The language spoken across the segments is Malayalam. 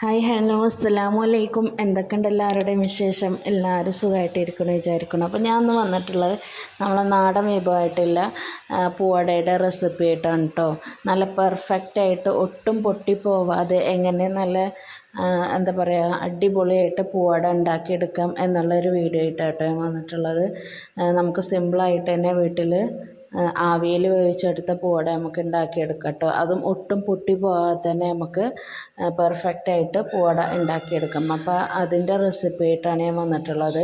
ഹായ് ഹലോ അസ്സലാമു അലൈക്കും എന്തൊക്കെയുണ്ട് എല്ലാവരുടെയും വിശേഷം? എല്ലാവരും സുഖമായിട്ടിരിക്കണം വിചാരിക്കണം അപ്പോൾ ഞാൻ ഒന്ന് വന്നിട്ടുള്ളത് നമ്മളെ നാടൻ വിഭവമായിട്ടുള്ള പൂവടയുടെ റെസിപ്പി ആയിട്ടാണ് കേട്ടോ നല്ല പെർഫെക്റ്റ് ആയിട്ട് ഒട്ടും പൊട്ടിപ്പോവാതെ എങ്ങനെ നല്ല എന്താ പറയുക അടിപൊളിയായിട്ട് പൂവട ഉണ്ടാക്കിയെടുക്കാം എന്നുള്ളൊരു വീഡിയോ ആയിട്ടാണ് കേട്ടോ ഞാൻ വന്നിട്ടുള്ളത്. നമുക്ക് സിമ്പിളായിട്ട് തന്നെ വീട്ടിൽ ആവിയിൽ വേവിച്ചെടുത്ത പൂവട നമുക്ക് ഉണ്ടാക്കിയെടുക്കാം കേട്ടോ അതും ഒട്ടും പൊട്ടി പോകാതെ തന്നെ നമുക്ക് പെർഫെക്റ്റ് ആയിട്ട് പൂവട ഉണ്ടാക്കിയെടുക്കാം. അപ്പോൾ അതിന്റെ റെസിപ്പി ആയിട്ടാണ് ഞാൻ വന്നിട്ടുള്ളത്.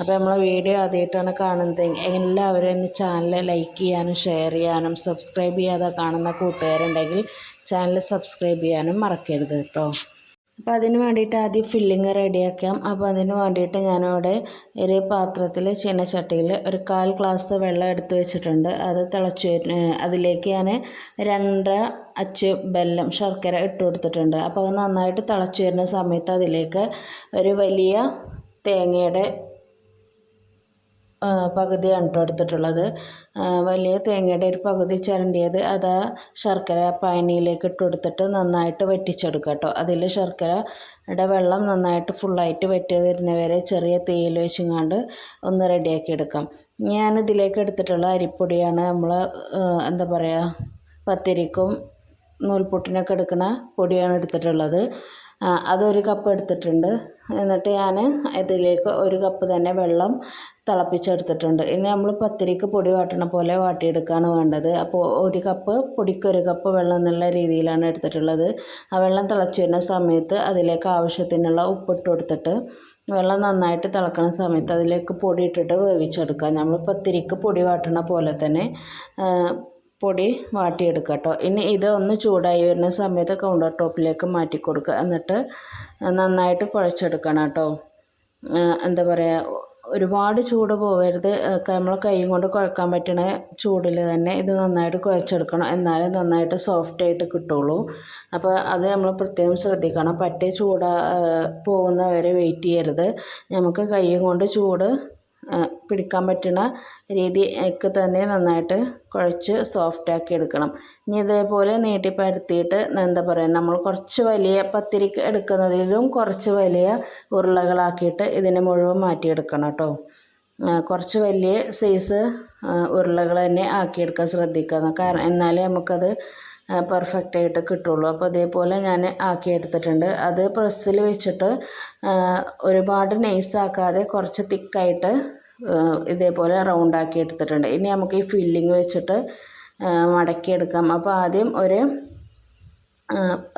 അപ്പോൾ നമ്മളെ വീഡിയോ ആദ്യമായിട്ടാണ് കാണുന്നത്. എല്ലാവരും എന്റെ ചാനൽ ലൈക്ക് ചെയ്യാനും ഷെയർ ചെയ്യാനും സബ്സ്ക്രൈബ് ചെയ്യാതെ കാണുന്ന കൂട്ടുകാരുണ്ടെങ്കിൽ ചാനൽ സബ്സ്ക്രൈബ് ചെയ്യാനും മറക്കരുത് കേട്ടോ. അപ്പോൾ അതിന് വേണ്ടിയിട്ട് ആദ്യം ഫില്ലിങ് റെഡിയാക്കാം അപ്പോൾ അതിന് വേണ്ടിയിട്ട് ഞാനിവിടെ ഒരു പാത്രത്തിൽ ചീനച്ചട്ടിയിൽ ഒരു കാൽ ഗ്ലാസ് വെള്ളം എടുത്ത് വെച്ചിട്ടുണ്ട്. അത് തിളച്ച് അതിലേക്ക് ഞാൻ രണ്ടര അച്ച് ബെല്ലം ശർക്കര ഇട്ട് കൊടുത്തിട്ടുണ്ട്. അപ്പോൾ അത് നന്നായിട്ട് തിളച്ച് വരുന്ന സമയത്ത് അതിലേക്ക് ഒരു വലിയ തേങ്ങയുടെ പകുതിയാണ് കേട്ടോ എടുത്തിട്ടുള്ളത്. വലിയ തേങ്ങയുടെ ഒരു പകുതി ചിരണ്ടിയത് അത് ശർക്കര പാനിയിലേക്ക് ഇട്ട് കൊടുത്തിട്ട് നന്നായിട്ട് വറ്റിച്ചെടുക്കുക കേട്ടോ അതിൽ ശർക്കരയുടെ വെള്ളം നന്നായിട്ട് ഫുള്ളായിട്ട് വറ്റി വരുന്നവരെ ചെറിയ തീയിൽ വെച്ചുങ്ങാണ്ട് ഒന്ന് റെഡിയാക്കി എടുക്കാം. ഞാൻ ഇതിലേക്ക് എടുത്തിട്ടുള്ള അരിപ്പൊടിയാണ് നമ്മൾ എന്താ പറയുക പത്തിരിക്കും നൂൽപുട്ടിനൊക്കെ എടുക്കുന്ന പൊടിയാണ് എടുത്തിട്ടുള്ളത്. അതൊരു കപ്പ് എടുത്തിട്ടുണ്ട്. എന്നിട്ട് ഞാൻ ഇതിലേക്ക് ഒരു കപ്പ് തന്നെ വെള്ളം തിളപ്പിച്ചെടുത്തിട്ടുണ്ട്. ഇനി നമ്മൾ പത്തിരിക്ക് പൊടി വാട്ടണ പോലെ വാട്ടിയെടുക്കുകയാണ് വേണ്ടത്. അപ്പോൾ ഒരു കപ്പ് പൊടിക്ക് ഒരു കപ്പ് വെള്ളം എന്നുള്ള രീതിയിലാണ് എടുത്തിട്ടുള്ളത്. ആ വെള്ളം തിളച്ചു വരുന്ന സമയത്ത് അതിലേക്ക് ആവശ്യത്തിനുള്ള ഉപ്പിട്ട് കൊടുത്തിട്ട് വെള്ളം നന്നായിട്ട് തിളക്കുന്ന സമയത്ത് അതിലേക്ക് പൊടി ഇട്ടിട്ട് വേവിച്ചെടുക്കുക. നമ്മൾ പത്തിരിക്ക് പൊടി വാട്ടണ പോലെ തന്നെ പൊടി വാട്ടിയെടുക്കുക കേട്ടോ. ഇനി ഇത് ഒന്ന് ചൂടായി വരുന്ന സമയത്ത് കൗണ്ടർ ടോപ്പിലേക്ക് മാറ്റി കൊടുക്കുക. എന്നിട്ട് നന്നായിട്ട് കുഴച്ചെടുക്കണം കേട്ടോ. എന്താ പറയുക ഒരുപാട് ചൂട് പോവരുത്. നമ്മൾ കൈയും കൊണ്ട് കുഴക്കാൻ പറ്റണ ചൂടിൽ തന്നെ ഇത് നന്നായിട്ട് കുഴച്ചെടുക്കണം. എന്നാലേ നന്നായിട്ട് സോഫ്റ്റ് ആയിട്ട് കിട്ടുള്ളൂ. അപ്പോൾ അത് നമ്മൾ പ്രത്യേകം ശ്രദ്ധിക്കണം. പറ്റേ ചൂടാ പോകുന്നവരെ വെയിറ്റ് ചെയ്യരുത്. നമുക്ക് കൈയും കൊണ്ട് ചൂട് പിടിക്കാൻ പറ്റുന്ന രീതിക്ക് തന്നെ നന്നായിട്ട് കുഴച്ച് സോഫ്റ്റാക്കി എടുക്കണം. ഇനി ഇതേപോലെ നീട്ടി പരത്തിയിട്ട് എന്താ പറയുക നമ്മൾ കുറച്ച് വലിയ പത്തിരിക്ക് എടുക്കുന്നതിലും കുറച്ച് വലിയ ഉരുളകളാക്കിയിട്ട് ഇതിനെ മുഴുവൻ മാറ്റിയെടുക്കണം കേട്ടോ. കുറച്ച് വലിയ സൈസ് ഉരുളകൾ തന്നെ ആക്കിയെടുക്കാൻ ശ്രദ്ധിക്കുക കാരണം എന്നാലേ നമുക്കത് പെർഫെക്റ്റ് ആയിട്ട് കിട്ടുള്ളൂ. അപ്പോൾ അതേപോലെ ഞാൻ ആക്കി എടുത്തിട്ടുണ്ട്. അത് പ്രസ്സിൽ വെച്ചിട്ട് ഒരുപാട് നൈസാക്കാതെ കുറച്ച് തിക്കായിട്ട് ഇതേപോലെ റൗണ്ട് ആക്കി എടുത്തിട്ടുണ്ട്. ഇനി നമുക്ക് ഈ ഫില്ലിംഗ് വെച്ചിട്ട് മടക്കി മടക്കിയെടുക്കാം. അപ്പോൾ ആദ്യം ഒരു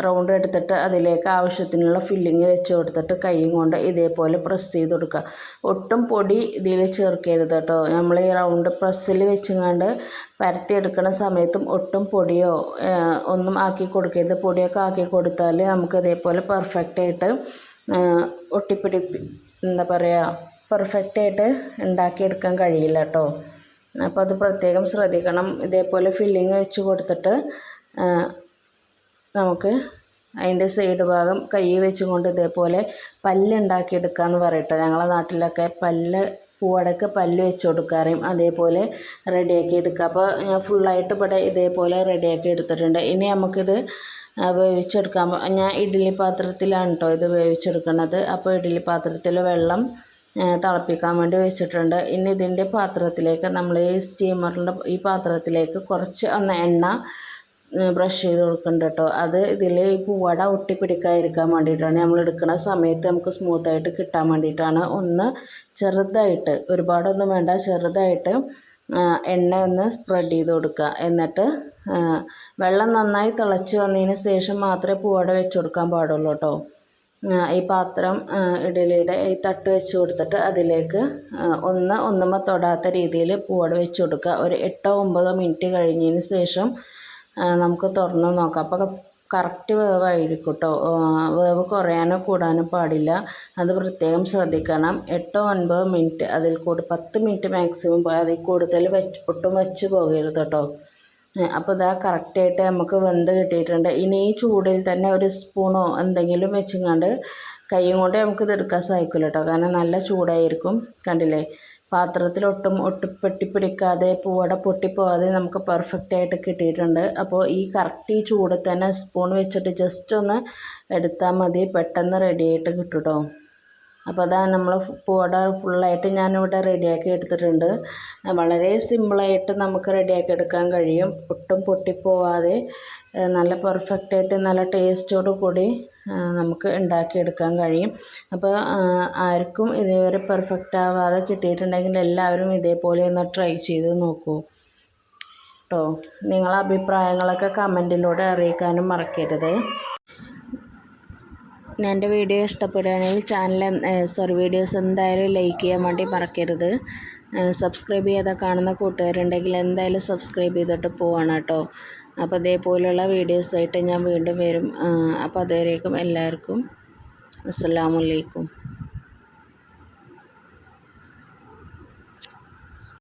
റൗണ്ട് എടുത്തിട്ട് അതിലേക്ക് ആവശ്യത്തിനുള്ള ഫില്ലിങ് വെച്ച് കൊടുത്തിട്ട് കൈയും കൊണ്ട് ഇതേപോലെ പ്രസ് ചെയ്ത് കൊടുക്കുക. ഒട്ടും പൊടി ഇതിൽ ചേർക്കരുത് കേട്ടോ. നമ്മൾ ഈ റൗണ്ട് പ്രസ്സിൽ വെച്ചുകൊണ്ട് പരത്തിയെടുക്കുന്ന സമയത്തും ഒട്ടും പൊടിയോ ഒന്നും ആക്കി കൊടുക്കരുത്. പൊടിയൊക്കെ ആക്കി കൊടുത്താൽ നമുക്ക് ഇതേപോലെ പെർഫെക്റ്റ് ആയിട്ട് ഒട്ടിപ്പിടി എന്താ പറയുക പെർഫെക്റ്റ് ആയിട്ട് ഉണ്ടാക്കിയെടുക്കാൻ കഴിയില്ല കേട്ടോ. അപ്പോൾ അത് പ്രത്യേകം ശ്രദ്ധിക്കണം. ഇതേപോലെ ഫില്ലിങ് വെച്ച് കൊടുത്തിട്ട് നമുക്ക് അതിന്റെ സൈഡ് ഭാഗം കൈ വെച്ചുകൊണ്ട് ഇതേപോലെ പല്ലുണ്ടാക്കി ഉണ്ടാക്കിയെടുക്കാമെന്ന് പറയട്ടോ. ഞങ്ങളുടെ നാട്ടിലൊക്കെ പല്ല് പൂവടക്ക് പല്ല് വെച്ച് കൊടുക്കാറേയും അതേപോലെ റെഡിയാക്കി എടുക്കുക. അപ്പോൾ ഞാൻ ഫുള്ളായിട്ട് ഇവിടെ ഇതേപോലെ റെഡിയാക്കി എടുത്തിട്ടുണ്ട്. ഇനി നമുക്കിത് വേവിച്ചെടുക്കാൻ ഞാൻ ഇഡ്ഡലി പാത്രത്തിലാണ് കേട്ടോ ഇത് വേവിച്ചെടുക്കുന്നത് അപ്പോൾ ഇഡ്ഡലി പാത്രത്തിൽ വെള്ളം തിളപ്പിക്കാൻ വേണ്ടി വെച്ചിട്ടുണ്ട്. ഇനി ഇതിന്റെ പാത്രത്തിലേക്ക് നമ്മൾ ഈ സ്റ്റീമറിന്റെ ഈ പാത്രത്തിലേക്ക് കുറച്ച് ഒന്ന് എണ്ണ ബ്രഷ് ചെയ്ത് കൊടുക്കുന്നുണ്ട് കേട്ടോ അത് ഇതിൽ പൂവട ഒട്ടിപ്പിടിക്കാതിരിക്കാൻ വേണ്ടിയിട്ടാണ്. നമ്മൾ എടുക്കുന്ന സമയത്ത് നമുക്ക് സ്മൂത്തായിട്ട് കിട്ടാൻ വേണ്ടിയിട്ടാണ്. ഒന്ന് ചെറുതായിട്ട് ഒരുപാടൊന്നും വേണ്ട ചെറുതായിട്ട് എണ്ണ ഒന്ന് സ്പ്രെഡ് ചെയ്ത് കൊടുക്കുക. എന്നിട്ട് വെള്ളം നന്നായി തിളച്ച് വന്നതിന് ശേഷം മാത്രമേ പൂവട വെച്ച് കൊടുക്കാൻ പാടുള്ളൂ കേട്ടോ. ഈ പാത്രം ഇഡലിയുടെ ഈ തട്ട് വെച്ച് കൊടുത്തിട്ട് അതിലേക്ക് ഒന്ന് ഒന്നുമ്പോൾ തൊടാത്ത രീതിയിൽ പൂവട വെച്ച് കൊടുക്കുക. ഒരു എട്ടോ ഒമ്പതോ മിനിറ്റ് കഴിഞ്ഞതിന് ശേഷം നമുക്ക് തുറന്ന് നോക്കാം. അപ്പോൾ കറക്റ്റ് വേവായിരിക്കും കേട്ടോ വേവ് കുറയാനോ കൂടാനോ പാടില്ല. അത് പ്രത്യേകം ശ്രദ്ധിക്കണം. എട്ടോ ഒൻപതോ മിനിറ്റ് അതിൽ കൂടി പത്ത് മിനിറ്റ് മാക്സിമം പോയി അതിൽ കൂടുതൽ വെച്ച് ഒട്ടും വെച്ച് പോകരുത് കേട്ടോ അപ്പോൾ ഇതാ കറക്റ്റായിട്ട് നമുക്ക് വെന്ത് കിട്ടിയിട്ടുണ്ട്. ഇനി ഈ ചൂടിൽ തന്നെ ഒരു സ്പൂണോ എന്തെങ്കിലും വെച്ചങ്ങാണ്ട് കൈയും കൊണ്ട് നമുക്ക് ഇത് എടുക്കാൻ സാധിക്കില്ല കേട്ടോ കാരണം നല്ല ചൂടായിരിക്കും. കണ്ടില്ലേ? പാത്രത്തിൽ ഒട്ടും ഒട്ടും പൊട്ടിപ്പിടിക്കാതെ പൂവട പൊട്ടിപ്പോവാതെ നമുക്ക് പെർഫെക്റ്റ് ആയിട്ട് കിട്ടിയിട്ടുണ്ട്. അപ്പോൾ ഈ കറക്റ്റ് ഈ ചൂട് തന്നെ സ്പൂൺ വെച്ചിട്ട് ജസ്റ്റ് ഒന്ന് എടുത്താൽ മതി. പെട്ടെന്ന് റെഡി ആയിട്ട് കിട്ടും കേട്ടോ അപ്പോൾ അതാ നമ്മൾ പൂവട ഫുള്ളായിട്ട് ഞാനിവിടെ റെഡിയാക്കി എടുത്തിട്ടുണ്ട്. വളരെ സിമ്പിളായിട്ട് നമുക്ക് റെഡിയാക്കി എടുക്കാൻ കഴിയും. ഒട്ടും പൊട്ടിപ്പോവാതെ നല്ല പെർഫെക്റ്റായിട്ട് നല്ല ടേസ്റ്റോടു കൂടി നമുക്ക് ഉണ്ടാക്കിയെടുക്കാൻ കഴിയും. അപ്പോൾ ആർക്കും ഇതേവരെ പെർഫെക്റ്റ് ആവാതെ കിട്ടിയിട്ടുണ്ടെങ്കിൽ എല്ലാവരും ഇതേപോലെ ഒന്ന് ട്രൈ ചെയ്ത് നോക്കൂ. കേട്ടോ നിങ്ങളെ അഭിപ്രായങ്ങളൊക്കെ കമന്റിലൂടെ അറിയിക്കാനും മറക്കരുത്. എന്റെ വീഡിയോ ഇഷ്ടപ്പെടുകയാണെങ്കിൽ ചാനൽ സോറി വീഡിയോസ് എന്തായാലും ലൈക്ക് ചെയ്യാൻ വേണ്ടി മറക്കരുത്. സബ്സ്ക്രൈബ് ചെയ്താൽ കാണുന്ന കൂട്ടുകാരുണ്ടെങ്കിൽ എന്തായാലും സബ്സ്ക്രൈബ് ചെയ്തിട്ട് പോവാണ് കേട്ടോ. അപ്പോൾ ഇതേപോലെയുള്ള വീഡിയോസായിട്ട് ഞാൻ വീണ്ടും വരും. അപ്പോൾ അതുവരേക്കും എല്ലാവർക്കും. അസ്സാമലൈക്കും